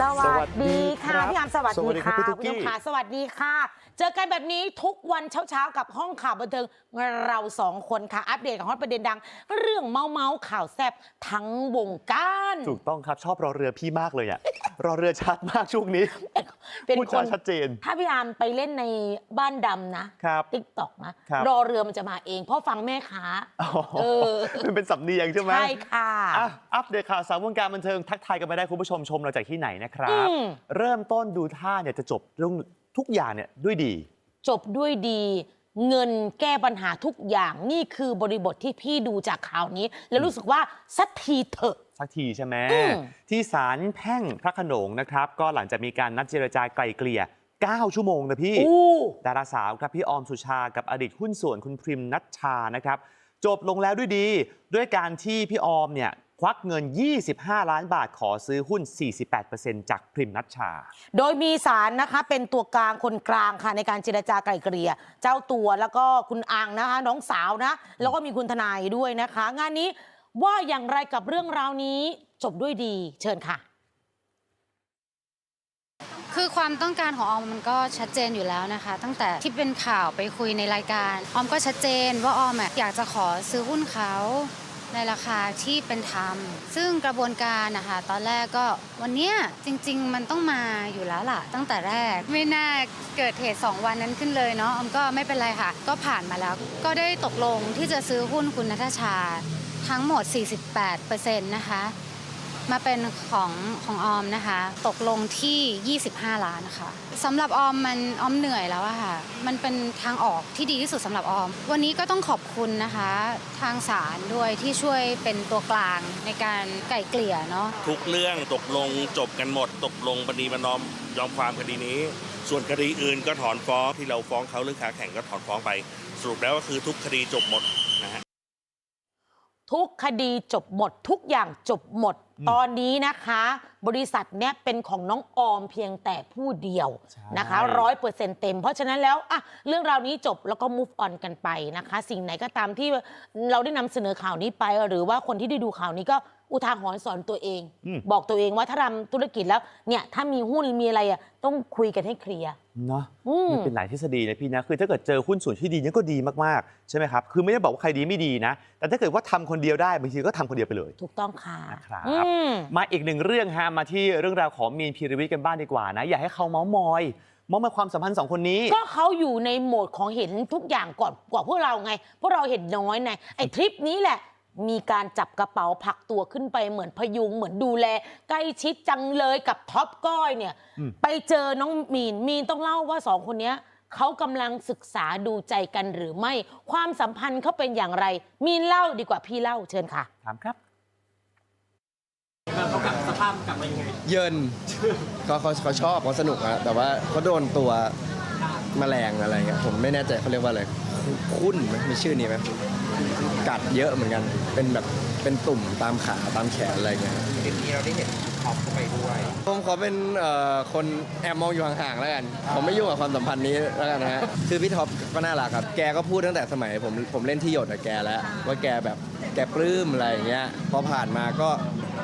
สวัสดีค่ะสวัสดีครับพี่อามสวัสสวัสดีดีครับค่ะพี่ตุ๊กกี้ผู้ชมค่ะสวัสดีค่ะ เจอกันแบบนี้ทุกวันเช้าๆ กับห้องข่าวบันเทิงเราสองคนค่ะ อัปเดตของฮอตประเด็นดัง เรื่องเมาเมาๆข่าวแซ่บทั้งวงการถูกต้องครับชอบรอเรือพี่มากเลยอะรอเรือชัดมากช่วงนี้เป็นพูดคจานชัดเจน ถ้าพี่อามไปเล่นในบ้านดำนะครับติ๊กต็อกนะครับรอเรือมันจะมาเองเพราะฟังแม่ค้าอ๋อเออมันเป็นสำเนียงใช่ไหมใช่ค่ะอะอัปเดตข่าวสารวงการบันเทิงทักทายกันไปได้คุณผู้ชมชมเราจากที่ไหนนะครับ อืม เริ่มต้นดูท่าเนี่ยจะจบเรื่องทุกอย่างเนี่ยด้วยดี จบด้วยดี เงินแก้ปัญหาทุกอย่างนี่คือบริบทที่พี่ดูจากข่าวนี้ แล้วรู้สึกว่าสักทีเถอะ สักทีใช่ไหมอืม ที่ศาลแพ่งพระโขนงนะครับ ก็หลังจากมีการนัดเจรจาไกลเกลี่ย 9 ชั่วโมงนะพี่ อู้ ดาราสาวครับพี่ออมสุชา กับอดีตหุ้นส่วนคุณพริมนัชชานะครับ จบลงแล้วด้วยดี ด้วยการที่พี่ออมเนี่ย ควักเงิน 25 ล้านบาทขอซื้อหุ้น 48%จากพริมนัชชา โดยมีสารนะคะเป็นตัวกลางคนกลางค่ะในการเจรจาไกล่เกลี่ยเจ้าตัวแล้วก็คุณอังนะคะ น้องสาวนะ แล้วก็มีคุณทนายด้วยนะคะ งานนี้ว่าอย่างไรกับเรื่องราวนี้จบด้วยดีเชิญค่ะ คือความต้องการของออมมันก็ชัดเจนอยู่แล้วนะคะ ตั้งแต่ที่เป็นข่าวไปคุยในรายการออมก็ชัดเจนว่าออมอะอยากจะขอซื้อหุ้นเขา ในราคาที่เป็นธรรม ซึ่งกระบวนการนะคะตอนแรกก็วันเนี้ยจริง ๆ มันต้องมาอยู่แล้วล่ะ ตั้งแต่แรก ไม่น่าเกิดเหตุ 2 วันนั้นขึ้นเลยเนาะออมก็ไม่เป็นไรค่ะ ก็ผ่านมาแล้ว ก็ได้ตกลงที่จะซื้อหุ้นคุณนัทชา ทั้งหมด 48%นะคะ มาเป็นของของออมนะคะ ตกลงที่ 25 ล้านนะคะสำหรับออมมันออมเหนื่อยแล้วอะค่ะ มันเป็นทางออกที่ดีที่สุดสำหรับออม วันนี้ก็ต้องขอบคุณนะคะ ทางศาลด้วยที่ช่วยเป็นตัวกลางในการไกล่เกลี่ยเนาะทุกเรื่องตกลงจบกันหมด ตกลงปณีประนอมยอมความคดีนี้ ส่วนคดีอื่นก็ถอนฟ้องที่เราฟ้องเขาเรื่องขาแข่งก็ถอนฟ้องไป สรุปแล้วก็คือทุกคดีจบหมด ทุกคดีจบหมด ทุกอย่างจบหมดอืมตอนนี้นะคะ บริษัทเนี้ยเป็นของน้องออมเพียงแต่ผู้เดียวใช่นะคะร้อยเปอร์เซ็นต์เต็ม เพราะฉะนั้นแล้วอะเรื่องราวนี้จบแล้วก็ move on กันไปนะคะ สิ่งไหนก็ตามที่เราได้นำเสนอข่าวนี้ไป หรือว่าคนที่ได้ดูข่าวนี้ก็ อุทาหรณ์สอนตัวเอง อืม บอกตัวเองว่าถ้าทำธุรกิจแล้วเนี่ยถ้ามีหุ้นมีอะไรอะต้องคุยกันให้เคลียร์เนาะอืม มันเป็นหลายทฤษฎีนะพี่นะคือถ้าเกิดเจอหุ้นส่วนที่ดีเนี่ยก็ดีมากๆใช่ไหมครับคือไม่ได้บอกว่าใครดีไม่ดีนะ แต่ถ้าเกิดว่าทำคนเดียวได้บางทีก็ทำคนเดียวไปเลย ถูกต้องค่ะนะครับ อืม มาอีกหนึ่งเรื่องฮะมาที่เรื่องราวของมีนพีรวิทย์กันบ้างดีกว่านะ อยากให้เขาเมาส์มอยเมาส์มอยความสัมพันธ์สองคนนี้ ก็เขาอยู่ในโหมดของเห็นทุกอย่างก่อนกว่าพวกเราไง พวกเราเห็นน้อยไงไอ้ทริปนี้แหละ มีการจับกระเป๋าผลักตัวขึ้นไปเหมือนพยุงเหมือนดูแล ใกล้ชิดจังเลยกับท็อปก้อยเนี่ย อืม ไปเจอน้องมีนมีนต้องเล่าว่าสองคนเนี้ยเขากำลังศึกษาดูใจกันหรือไม่ ความสัมพันธ์เขาเป็นอย่างไร มีนเล่าดีกว่าพี่เล่าเชิญค่ะ ถามครับเยินก็เขาเขาชอบเขาสนุกอะแต่ว่าเขาโดนตัวแมลงอะไรเงี้ยผมไม่แน่ใจเขาเรียกว่าอะไรคุ้นไหมมีชื่อนี้ไหม กัดเยอะเหมือนกัน เป็นแบบเป็นตุ่มตามขาตามแขนอะไรเงี้ยคลิปนี้เราได้เห็นท็อปเข้าไปด้วยผมขอเป็นเอ่อคนแอบมองอยู่ห่างๆแล้วกัน ผมไม่ยุ่งกับความสัมพันธ์นี้แล้วกันนะฮะ คือพี่ท็อปก็น่ารักครับ แกก็พูดตั้งแต่สมัยผมผมเล่นที่หยดกับแกแล้ว ว่าแกแบบแกปลื้มอะไรอย่างเงี้ย พอผ่านมาก็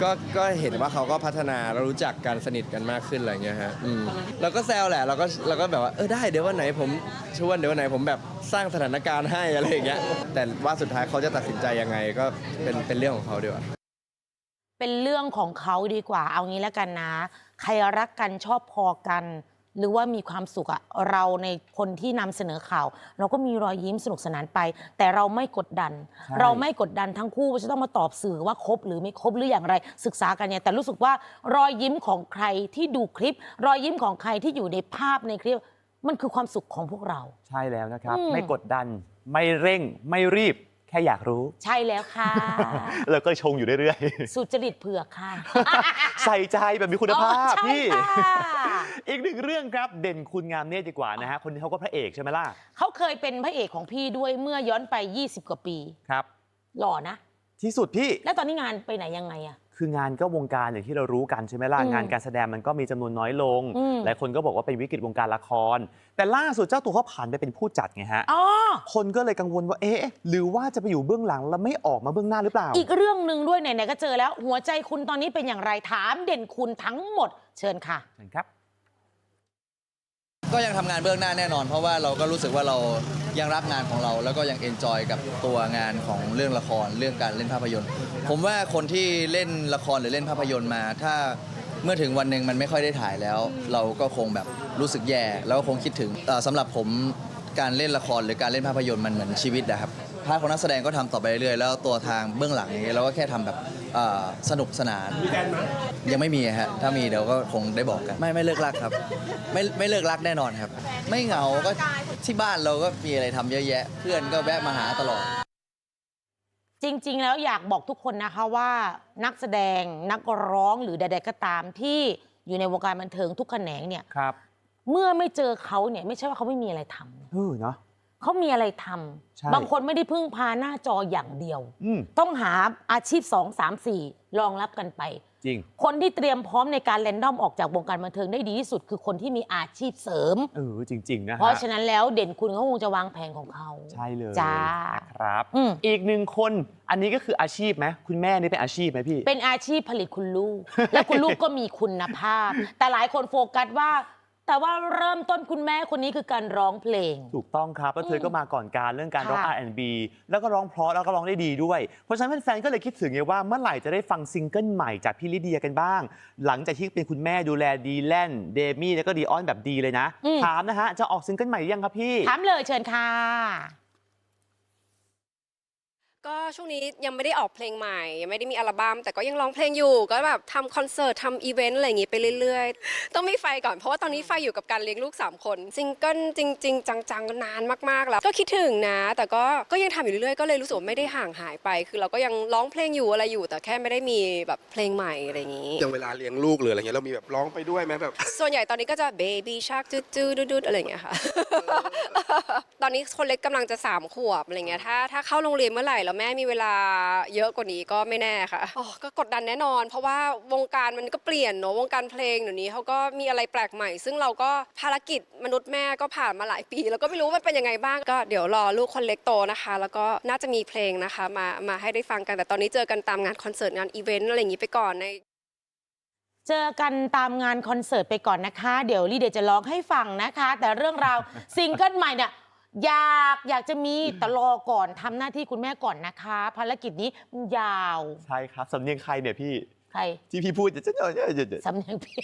ก็ก็เห็นว่าเขาก็พัฒนาแล้วรู้จักกันสนิทกันมากขึ้นอะไรเงี้ยฮะอืมเราก็แซวแหละเราก็เราก็แบบว่าเออได้เดี๋ยววันไหนผมชวนเดี๋ยววันไหนผมแบบสร้างสถานการณ์ให้อะไรอย่างเงี้ยแต่ว่าสุดท้ายเขาจะตัดสินใจยังไงก็เป็นเป็นเรื่องของเขาดีกว่า เป็นเรื่องของเขาดีกว่าเอางี้แล้วกันนะ ใครรักกันชอบพอกัน หรือว่ามีความสุขอะเราในคนที่นำเสนอข่าว เราก็มีรอยยิ้มสนุกสนานไป แต่เราไม่กดดัน ใช่ เราไม่กดดันทั้งคู่ว่าจะต้องมาตอบสื่อว่าครบหรือไม่ครบหรืออย่างไรศึกษากันเนี่ยแต่รู้สึกว่ารอยยิ้มของใครที่ดูคลิป รอยยิ้มของใครที่อยู่ในภาพในคลิป มันคือความสุขของพวกเรา ใช่แล้วนะครับ อืม ไม่กดดันไม่เร่งไม่รีบแค่อยากรู้ ใช่แล้วค่ะ แล้วก็ชงอยู่เรื่อยสุจริตเผือกค่ะๆ ใส่ใจแบบมีคุณภาพอ๋อใช่พี่ค่ะอีกหนึ่งเรื่องครับเด่นคุณงามเนตรดีกว่านะฮะคนนี้เขาก็พระเอกใช่ไหมล่ะเขาเคยเป็นพระเอกของพี่ด้วยเมื่อย้อนไป 20 กว่าปี ครับ หล่อนะ ที่สุดพี่ แล้วตอนนี้งานไปไหนยังไงอะ คืองานก็วงการอย่างที่เรารู้กันใช่ไหมล่ะ อืมงานการแสดงมันก็มีจำนวนน้อยลง อืม หลายคนก็บอกว่าเป็นวิกฤตวงการละคร แต่ล่าสุดเจ้าตัวเขาผ่านไปเป็นผู้จัดไงฮะ อ๋อคนก็เลยกังวลว่า เอ๊ะ หรือว่าจะไปอยู่เบื้องหลังแล้วไม่ออกมาเบื้องหน้าหรือเปล่า อีกเรื่องหนึ่งด้วยไหนๆก็เจอแล้ว หัวใจคุณตอนนี้เป็นอย่างไรถามเด่นคุณทั้งหมด เชิญค่ะ เชิญครับ ก็ยังทำงานเบื้องหน้าแน่นอน เพราะว่าเราก็รู้สึกว่าเรายังรักงานของเรา แล้วก็ยังเอนจอยกับตัวงานของเรื่องละครเรื่องการเล่นภาพยนตร์ ผมว่าคนที่เล่นละครหรือเล่นภาพยนตร์มา ถ้าเมื่อถึงวันหนึ่งมันไม่ค่อยได้ถ่ายแล้ว เราก็คงแบบรู้สึกแย่แล้วก็คงคิดถึงเอ่อสำหรับผมการเล่นละครหรือการเล่นภาพยนตร์มันเหมือนชีวิตนะครับ พาร์ทของนักแสดงก็ทำต่อไปเรื่อยๆแล้วตัวทางเบื้องหลังอย่างเงี้ยเราก็แค่ทำแบบ เอ่อสนุกสนานยังไม่มีฮะ ถ้ามีเดี๋ยวก็คงได้บอกกัน ไม่ไม่เลิกรักครับ ไม่ไม่เลิกรักแน่นอนครับ ไม่เหงา ก็ที่บ้านเราก็มีอะไรทำเยอะแยะ เพื่อนก็แวะมาหาตลอด จริง ๆ แล้วอยากบอกทุกคนนะคะว่านักแสดงนักร้องหรือใด ๆ ก็ตามที่อยู่ในวงการบันเทิงทุกแขนงเนี่ย ครับเมื่อไม่เจอเขาเนี่ยไม่ใช่ว่าเขาไม่มีอะไรทำเออเนาะ เขามีอะไรทใช่ำบางคนไม่ได้พึ่งพาหน้าจออย่างเดียว อืมต้องหาอาชีพ 2 3 4รองรับกันไป จริงคนที่เตรียมพร้อมในการแรนดอมออกจากวงการบันเทิงได้ดีที่สุด คือคนที่มีอาชีพเสริม เออจริง ๆ นะฮะเพราะฉะนั้นแล้วเด่นคุณเขาคงจะวางแผนของเขา ใช่เลยจ้า นะครับ อืมอีกหนึ่งคนอันนี้ก็คืออาชีพไหมคุณแม่นี่เป็นอาชีพไหมพี่ เป็นอาชีพผลิตคุณลูก และคุณลูกก็มีคุณภาพ แต่หลายคนโฟกัสว่า แต่ว่าเริ่มต้นคุณแม่คนนี้คือการร้องเพลง ถูกต้องครับ แล้วเธอก็มาก่อนการเรื่องการร้อง ค่ะ R&B แล้วก็ร้องเพราะแล้วก็ร้องได้ดีด้วย เพราะฉะนั้นแฟนๆก็เลยคิดถึงไงว่าเมื่อไหร่จะได้ฟังซิงเกิลใหม่จากพี่ลิเดียกันบ้าง หลังจากที่เป็นคุณแม่ดูแลดีแลนเดมี่แล้วก็ดีออนแบบดีเลยนะ อืม ถามนะฮะ จะออกซิงเกิลใหม่หรือยังครับพี่ ถามเลยเชิญค่ะ ก็ช่วงนี้ยังไม่ได้ออกเพลงใหม่ ยังไม่ได้มีอัลบั้มแต่ก็ยังร้องเพลงอยู่ ก็แบบทำคอนเสิร์ตทำอีเวนต์อะไรอย่างงี้ไปเรื่อยๆ ต้องมีไฟก่อน เพราะว่าตอนนี้ไฟอยู่กับการเลี้ยงลูก 3 คนซิงเกิลจริง ๆ จังๆนานมากๆแล้ว ก็คิดถึงนะ แต่ก็ก็ยังทำอยู่เรื่อยๆ ก็เลยรู้สึกว่าไม่ได้ห่างหายไป คือเราก็ยังร้องเพลงอยู่อะไรอยู่ แต่แค่ไม่ได้มีแบบเพลงใหม่อะไรอย่างงี้ อย่างเวลาเลี้ยงลูกหรืออะไรเงี้ยเรามีแบบร้องไปด้วยไหมแบบ ส่วนใหญ่ตอนนี้ก็จะ baby shark จืดจืดดๆอะไรอย่างเงี้ยค่ะ ตอนนี้คนเล็กกำลังจะสามขวบอะไรเงี้ย ถ้าถ้าเข้าโรงเรียนเมื่อไหร่แล้วแม่มีเวลาเยอะกว่านี้ก็ไม่แน่ค่ะอ๋อก็กดดันแน่นอน เพราะว่าวงการมันก็เปลี่ยนเนอะวงการเพลงเดี๋ยวนี้เขาก็มีอะไรแปลกใหม่ ซึ่งเราก็ภารกิจมนุษย์แม่ก็ผ่านมาหลายปี แล้วก็ไม่รู้ว่ามันเป็นยังไงบ้างก็เดี๋ยวรอลูกคนเล็กโตนะคะ แล้วก็น่าจะมีเพลงนะคะมามาให้ได้ฟังกันแต่ตอนนี้เจอกันตามงานคอนเสิร์ตงานอีเวนต์อะไรอย่างงี้ไปก่อนในเจอกันตามงานคอนเสิร์ตไปก่อนนะคะ เดี๋ยวลีเดียจะร้องให้ฟังนะคะ แต่เรื่องราวซิงเกิลใหม่เนี่ย อยากอยากจะมีแต่รอก่อนทำหน้าที่คุณแม่ก่อนนะคะ ภารกิจนี้มันยาวใช่ครับสำเนียงใครเนี่ยพี่ใครที่พี่พูดจะจะจะจะจะสำเนียงพี่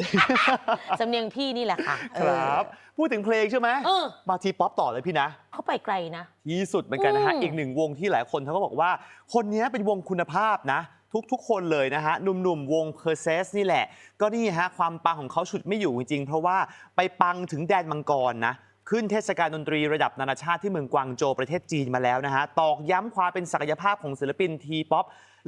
สำเนียงพี่นี่แหละค่ะครับ พูดถึงเพลงใช่ไหมเออมาทีป๊อปต่อเลยพี่นะ เขาไปไกลนะ ที่สุดเหมือนกันนะฮะ อืม อีกหนึ่งวงที่หลายคนเขาก็บอกว่า คนนี้เป็นวงคุณภาพนะ ทุก ๆ คนเลยนะฮะ หนุ่ม ๆ วง p e r s e s นี่แหละ ก็นี่ฮะ ความปังของเขาฉุดไม่อยู่จริงๆ เพราะว่าไปปังถึงแดนมังกรนะ ขึ้นเทศกาลดนตรีระดับนานาชาติที่เมืองกวางโจวประเทศจีนมาแล้วนะฮะ ตอกย้ำความเป็นศักยภาพของศิลปินทีป๊อป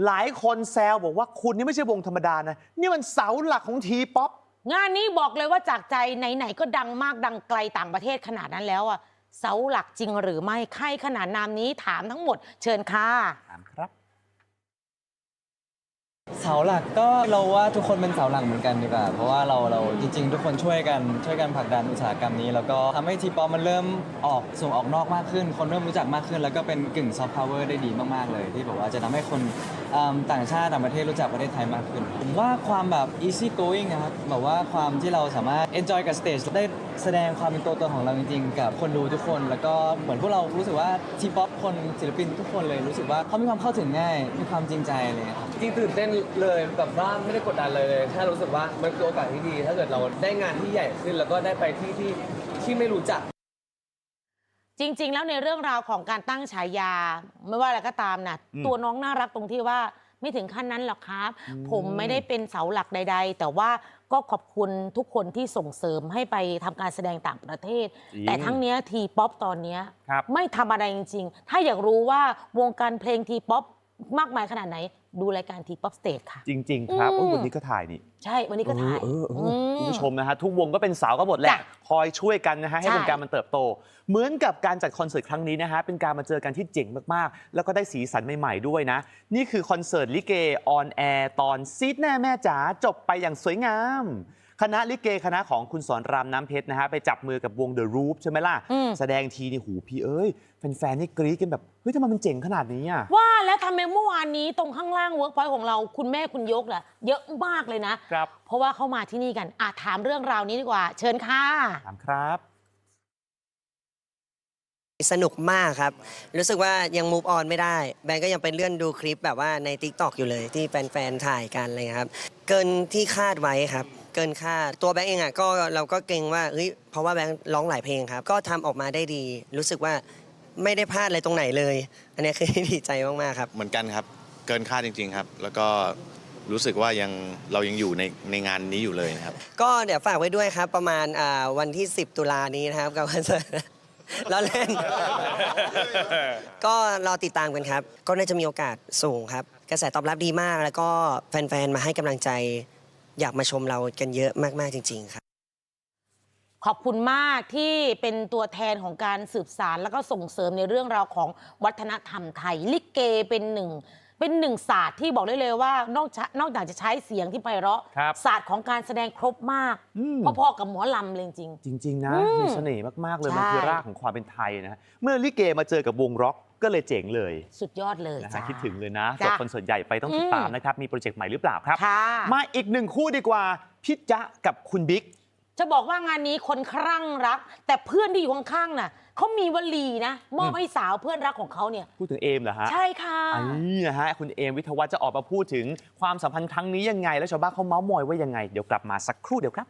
หลายคนแซวบอกว่าคุณนี่ไม่ใช่วงธรรมดานะ นี่มันเสาหลักของทีป๊อปงานนี้บอกเลยว่าจากใจไหนๆก็ดังมากดังไกลต่างประเทศขนาดนั้นแล้วอะเสาหลักจริงหรือไม่ใครขนาดนามนี้ถามทั้งหมด เชิญค่ะ ถามครับ เสาหลักก็เราว่าทุกคนเป็นเสาหลักเหมือนกันดีกว่า เพราะว่าเราเราจริง ๆ ทุกคนช่วยกันช่วยกันผลักดันอุตสาหกรรมนี้ แล้วก็ทำให้ทีป๊อปมันเริ่มออกส่งออกนอกมากขึ้น คนเริ่มรู้จักมากขึ้น แล้วก็เป็นกึ่งซอฟต์พาวเวอร์ได้ดีมากๆเลย ที่แบบว่าจะทำให้คนอืมต่างชาติต่างประเทศรู้จักประเทศไทยมากขึ้น ผมว่าความแบบ easy going นะครับแบบว่าความที่เราสามารถ enjoy กับ stage ได้แสดงความเป็นตัวตนของเราจริงๆ กับคนดูทุกคน แล้วก็เหมือนพวกเรารู้สึกว่าทีป๊อปคนศิลปินทุกคนเลยรู้สึกว่าเขามีความเข้าถึงง่ายมีความจริงใจอะไรอย่างเงี้ยครับ จริงตื่นเต้นเลยแบบว่าไม่ได้กดดันเลยแค่รู้สึกว่ามันคือโอกาสที่ดี ถ้าเกิดเราได้งานที่ใหญ่ขึ้น แล้วก็ได้ไปที่ที่ที่ไม่รู้จัก จริง ๆ แล้วในเรื่องราวของการตั้งฉายา ไม่ว่าอะไรก็ตามนะอืม ตัวน้องน่ารักตรงที่ว่าไม่ถึงขั้นนั้นหรอกครับอืมผมไม่ได้เป็นเสาหลักใด ๆ แต่ว่าก็ขอบคุณทุกคนที่ส่งเสริมให้ไปทำการแสดงต่างประเทศ จริงแต่ทั้งเนี้ยทีป๊อปตอนเนี้ยครับ ไม่ทำอะไรจริง ๆ ถ้าอยากรู้ว่าวงการเพลงทีป๊อปมากมายขนาดไหน ดูรายการทีป๊อปสเตจค่ะ จริง ๆ ครับอืมโอ้ยวันนี้ก็ถ่ายนี่ ใช่ วันนี้ก็ถ่าย เออเออเออมคุณผู้ชมนะฮะทุกวงก็เป็นสาวก็หมดแหละ จ้ะคอยช่วยกันนะฮะให้ใช่วงการมันเติบโต เหมือนกับการจัดคอนเสิร์ตครั้งนี้นะฮะเป็นการมาเจอกันที่เจ๋งมากๆ แล้วก็ได้สีสันใหม่ๆด้วยนะ นี่คือคอนเสิร์ตลิเกออนแอร์ตอนซีดแน่แม่จ๋าจบไปอย่างสวยงาม คณะลิเกคณะของคุณสอนรามน้ำเพชรนะฮะไปจับมือกับวง The Roof ใช่ไหมล่ะ อืม แสดงทีนี่หูพี่เอ้ย แฟนๆนี่กรี๊ดกันแบบ เฮ้ยทำไมมันเจ๋งขนาดนี้อะ ว่าแล้วทำไมเมื่อวานนี้ตรงข้างล่างเวิร์กพอยต์ของเราคุณแม่คุณยกล่ะเยอะมากเลยนะ ครับ เพราะว่าเข้ามาที่นี่กันอะถามเรื่องราวนี้ดีกว่า เชิญค่ะ ถามครับ สนุกมากครับ รู้สึกว่ายัง move on ไม่ได้ แบงก์ก็ยังไปเลื่อนดูคลิปแบบว่าใน t ิ k t o k อยู่เลยที่แฟน ๆ ถ่ายกันอะไรเงี้ยครับ เกินที่คาดไว้ครับ เกินคาด ตัวแบงก์เองอะก็เราก็เกรงว่าเฮ้ยเพราะว่าแบงก์ร้องหลายเพลงครับ ก็ทำออกมาได้ดี รู้สึกว่าไม่ได้พลาดอะไรตรงไหนเลย อันนี้คือ ดีใจมากๆครับ เหมือนกันครับ เกินคาดจริง ๆ ครับ แล้วก็รู้สึกว่ายังเรายังอยู่ในในงานนี้อยู่เลยนะครับ ก็เดี๋ยวฝากไว้ด้วยครับ ประมาณอ่าวันที่ 10 ตุลานี้นะครับกับคอนเสิร์ตเราเล่น ก็รอติดตามกันครับ ก็น่าจะมีโอกาสสูงครับ กระแสตอบรับดีมาก แล้วก็แฟนๆ มาให้กำลังใจ อยากมาชมเรากันเยอะมาก ๆ จริง ๆ ครับ ขอบคุณมากที่เป็นตัวแทนของการสืบสารแล้วก็ส่งเสริมในเรื่องราวของวัฒนธรรมไทย ลิเกเป็นหนึ่ง เป็นหนึ่งศาสตร์ที่บอกได้เลยว่านอกจากนอกจากจะใช้เสียงที่ไพเราะ ครับ ศาสตร์ของการแสดงครบมากอืม พอๆกับหมอลำเลยจริง จริง ๆ นะ อืมมีเสน่ห์มาก ๆ เลยใช่มันคือรากของความเป็นไทยนะเมื่อลิเกมาเจอกับวงร็อก ก็เลยเจ๋งเลยสุดยอดเลยนะจ้าฮะคิดถึงเลยนะจ้ะจบคอนเสิร์ตใหญ่ไปต้องติดตามอืม นะครับ มีโปรเจกต์ใหม่หรือเปล่าครับ ค่ะมาอีกหนึ่งคู่ดีกว่าพี่จ๊ะกับคุณบิ๊ก จะบอกว่างานนี้คนครั่งรัก แต่เพื่อนที่อยู่ข้างๆน่ะเขามีวลีนะมอบให้สาวเพื่อนรักของเขาเนี่ย พูดถึงเอมเหรอฮะใช่ค่ะ อันนี้นะฮะคุณเอมวิทยาวัฒน์จะออกมาพูดถึงความสัมพันธ์ครั้งนี้ยังไง แล้วชาวบ้านเขาเมาส์มอยว่ายังไง เดี๋ยวกลับมาสักครู่เดียวครับ